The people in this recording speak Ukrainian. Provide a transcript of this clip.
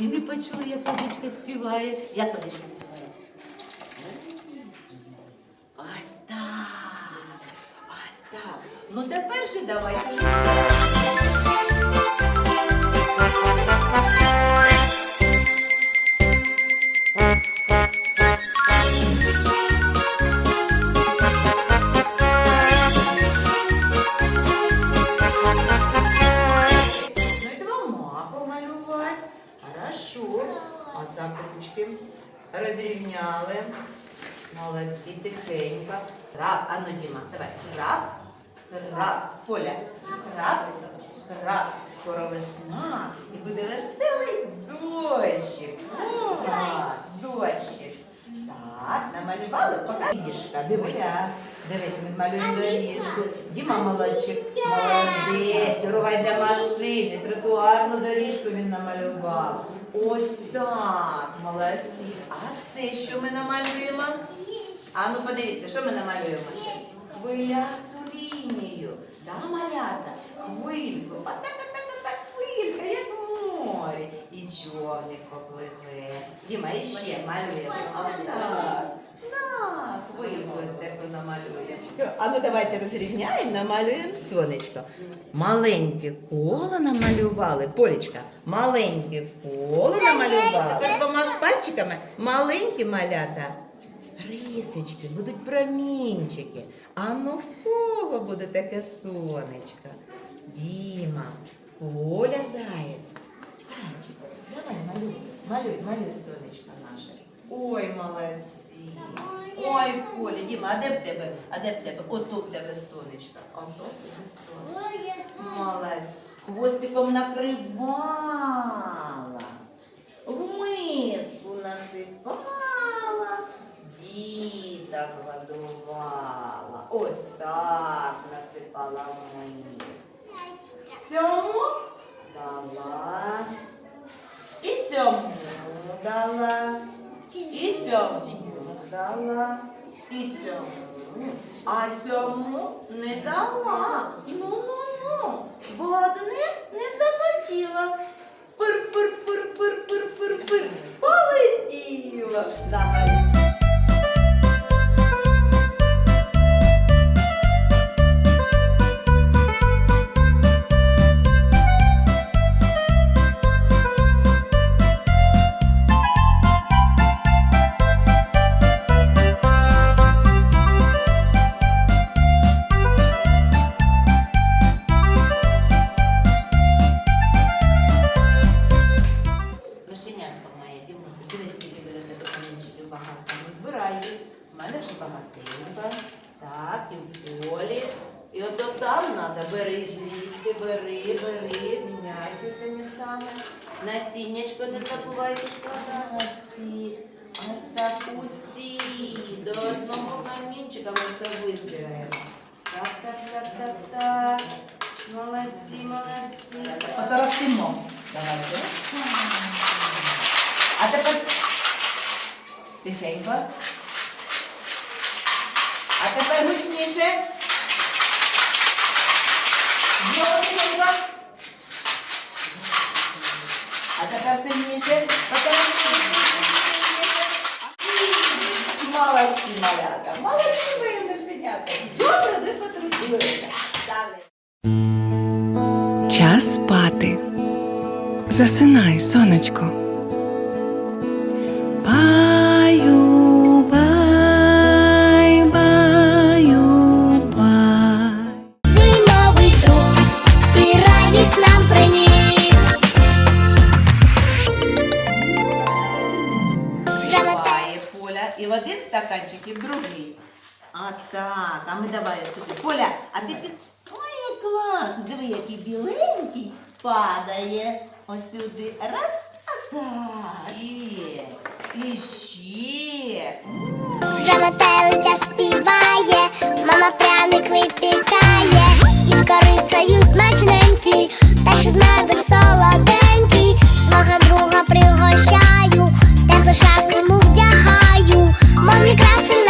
і не почули, як водичка співає. Як водичка співає? Ось так. Ось так. Ну тепер же давай. Хорошо. А так ручки розрівняли. Молодці, тихенько. Краб. А ну, Діма, давай. Краб. Краб. Поля. Краб. Краб. Скоро весна. І буде веселий дощик. О, дощик. Так, намалювали, поки доріжка. Дивися. Дивись, ми малюємо доріжку. Діма молодчик. Молодець. Дорога для машини. Тротуарну доріжку він намалював. Ось так. Молодці. А це що ми намалюємо? А ну подивіться, що ми намалюємо ще? Хвилясту лінію. Да, малята? Хвильку. Отак, отак, отак, хвилька, як в морі. І човник попливе. Діма, іще малюємо. Отак. На, хвильку ось таку намалює. А ну давайте розрівняємо, намалюємо сонечко. Маленьке коло намалювали. Полічка, маленьке коло намалювали. Двома пальчиками маленькі малята. Рисочки, будуть промінчики. А ну в кого буде таке сонечко? Діма, Поля заєць. Зайчик, давай малюй, малюй, малюй сонечко наше. Ой, молодці. Ой, Коля, Діма, а де в тебе? А де в тебе? Ото в тебе сонечко. Ото в тебе сонечко. Молодець. Хвостиком накривала. В миску насипала. Діток годувала. Ось так насипала в миску. Цьому дала. І цьому дала. І цьому дала. І цьому. А цьому не дала. Ну-ну-ну. Бо одне не захотіла. Пир-пир-пир-пир-пир-пир-пир. Багато. Не збирай їх. У мене вже багатенько. Так, і в полі. І от там треба, бери звідки, бери, бери, міняйтеся містами. Насіннячко не забувайте складати всі. Ось так усі. До одного камінчика ми все визбираємо. Так, так, так, так, так. Молодці, молодці. Давайте. А тепер тихенько. А тепер гучніше. Знову тихенько. А тепер сильніше. Молодці, малята. Молодці мої мишенята. Добре, ви потрудилися. Час спати. Засинай, сонечко. Добрий. А так, а ми давай сюди. Поля, а ти під... Ой, класно. Диви, який біленький падає. Ось сюди. Раз, а так. Є. І ще. Вже метелиця співає, мама пряник випікає, із корицею смачненький, та що з медом солоденький, свого друга пригощаю, тепло шапку йому вдягаю, мамі красиві.